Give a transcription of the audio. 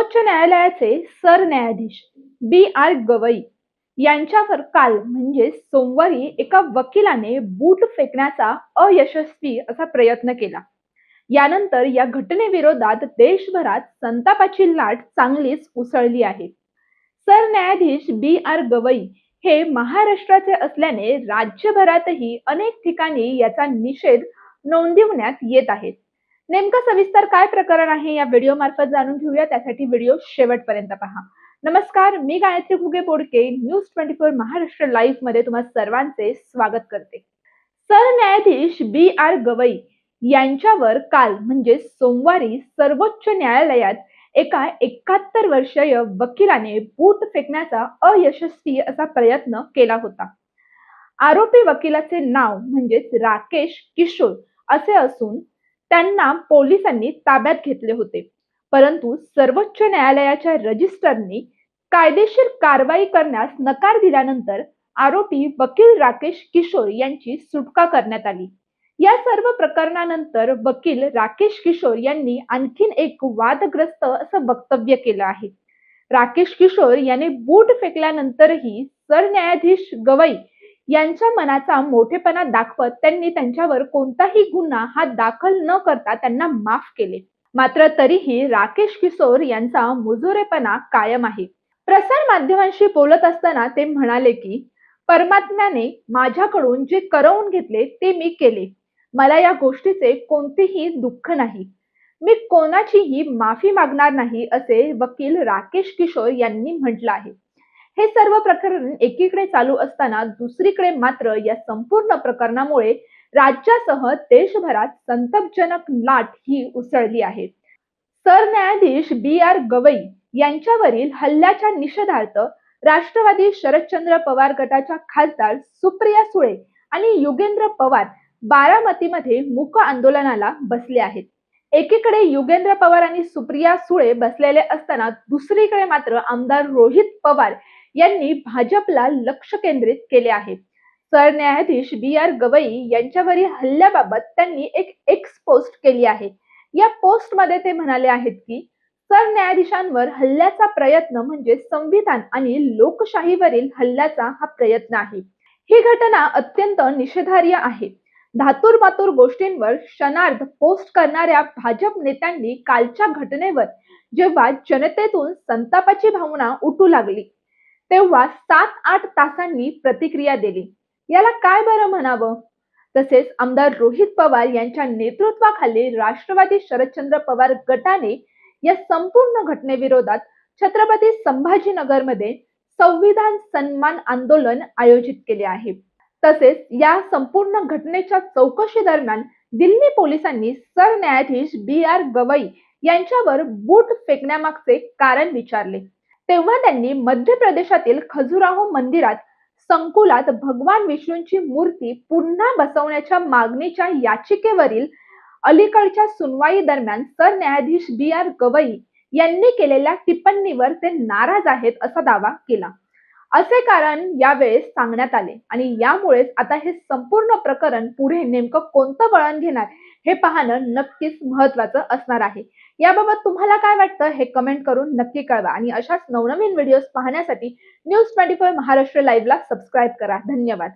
सर्वोच्च न्यायालयाचे सरन्यायाधीश बी आर गवई यांच्यावर काल म्हणजे सोमवारी एका वकिलाने बूट फेकण्याचा अयशस्वी असा प्रयत्न केला. यानंतर या घटनेविरोधात देशभरात संतापाची लाट चांगलीच उसळली आहे. सरन्यायाधीश बी आर गवई हे महाराष्ट्राचे असल्याने राज्यभरातही अनेक ठिकाणी याचा निषेध नोंदविण्यात येत आहे नेमकं सविस्तर काय प्रकरण आहे या व्हिडिओ मार्फत जाणून घेऊया. त्यासाठी व्हिडिओ शेवटपर्यंत पहा. नमस्कार मी Gayatri Ghuge Bodke news twenty four Maharashtra लाईव्हमध्ये तुम्हा सर्वांचे स्वागत करते. सरन्यायाधीश बी आर गवई यांच्यावर काल म्हणजे सोमवारी सर्वोच्च न्यायालयात एका एकाहत्तर वर्षीय वकिलाने बूट फेकण्याचा अयशस्वी असा प्रयत्न केला होता. आरोपी वकिलाचे नाव म्हणजेच राकेश किशोर असे असून त्यांना पोलिसांनी ताब्यात घेतले होते. परंतु सर्वोच्च न्यायालयाच्या रजिस्टरनी कायदेशीर कारवाई करण्यास नकार दिल्यानंतर आरोपी वकील राकेश किशोर यांची सुटका करण्यात आली. या सर्व प्रकरणानंतर वकील राकेश किशोर यांनी आणखीन एक वादग्रस्त असं वक्तव्य केलं आहे. राकेश किशोर याने बूट फेकल्यानंतरही सरन्यायाधीश गवई यांच्या मनाचा मोठेपणा दाखवत त्यांनी त्यांच्यावर कोणताही गुन्हा हा दाखल न करता त्यांना माफ केले. मात्र तरीही राकेश किशोर यांचा मुजोरेपणा कायम आहे. प्रसार माध्यमांशी बोलत असताना ते म्हणाले की परमात्म्याने माझ्याकडून जे करवून घेतले ते मी केले. मला या गोष्टीचे कोणतेही दुःख नाही. मी कोणाचीही माफी मागणार नाही असे वकील राकेश किशोर यांनी म्हटलं आहे. हे सर्व प्रकरण एकीकडे चालू असताना दुसरीकडे मात्र या संपूर्ण प्रकरणामुळे राज्यासह देशभरात संतापजनक लाट ही उसळली आहे. सरन्यायाधीश बी आर गवई यांच्यावरील हल्ल्याच्या निषेधार्थ राष्ट्रवादी शरदचंद्र पवार गटाच्या खासदार सुप्रिया सुळे आणि युगेंद्र पवार बारामतीमध्ये मूक आंदोलनाला बसले आहेत. एकीकडे युगेंद्र पवार आणि सुप्रिया सुळे बसलेले असताना दुसरीकडे मात्र आमदार रोहित पवार यांनी भाजपला लक्ष केंद्रित केले आहे. सरन्यायाधीश बी आर गवई यांच्यावरील हल्ल्याबाबत त्यांनी एक एक्स पोस्ट केली आहे. या पोस्टमध्ये ते म्हणाले आहेत की सरन्यायाधीशांवर हल्ल्याचा प्रयत्न म्हणजे संविधान आणि लोकशाहीवरील हल्ल्याचा हा प्रयत्न आहे. ही घटना अत्यंत निषेधार्ह आहे. धातूर मातूर गोष्टींवर क्षणार्ध पोस्ट करणाऱ्या भाजप नेत्यांनी कालच्या घटनेवर जेव्हा जनतेतून संतापाची भावना उठू लागली तेव्हा सात आठ तासांनी प्रतिक्रिया दिली. याला काय बरं म्हणावं? तसेच आमदार रोहित पवार यांच्या नेतृत्वाखाली राष्ट्रवादी शरदचंद्र पवार गटाने या संपूर्ण घटनेविरोधात छत्रपती संभाजीनगरमध्ये संविधान सन्मान आंदोलन आयोजित केले आहे. तसेच या संपूर्ण घटनेच्या चौकशी दरम्यान दिल्ली पोलिसांनी सरन्यायाधीश बी आर गवई यांच्यावर बूट फेकण्यामागचे कारण विचारले. तेव्हा त्यांनी मध्य प्रदेशातील खजुराहो मंदिरात संकुलात भगवान विष्णूंची मूर्ती पुन्हा बसवण्याच्या मागणीच्या याचिकेवरील अलीकडच्या सुनवाई दरम्यान सरन्यायाधीश बी आर गवई यांनी केलेल्या टिप्पणीवर ते नाराज आहेत असा दावा केला. असे कारण यावेळेस सांगण्यात आले आणि यामुळेच आता हे संपूर्ण प्रकरण पुढे नेमकं कोणतं वळण घेणार हे पाहणं नक्कीच महत्वाचं असणार आहे. याबाबत तुम्हाला काय वाटतं हे कमेंट करून नक्की कळवा. आणि अशाच नवनवीन व्हिडिओज पाहण्यासाठी न्यूज ट्वेंटी फोर महाराष्ट्र लाईव्हला सबस्क्राईब करा. धन्यवाद.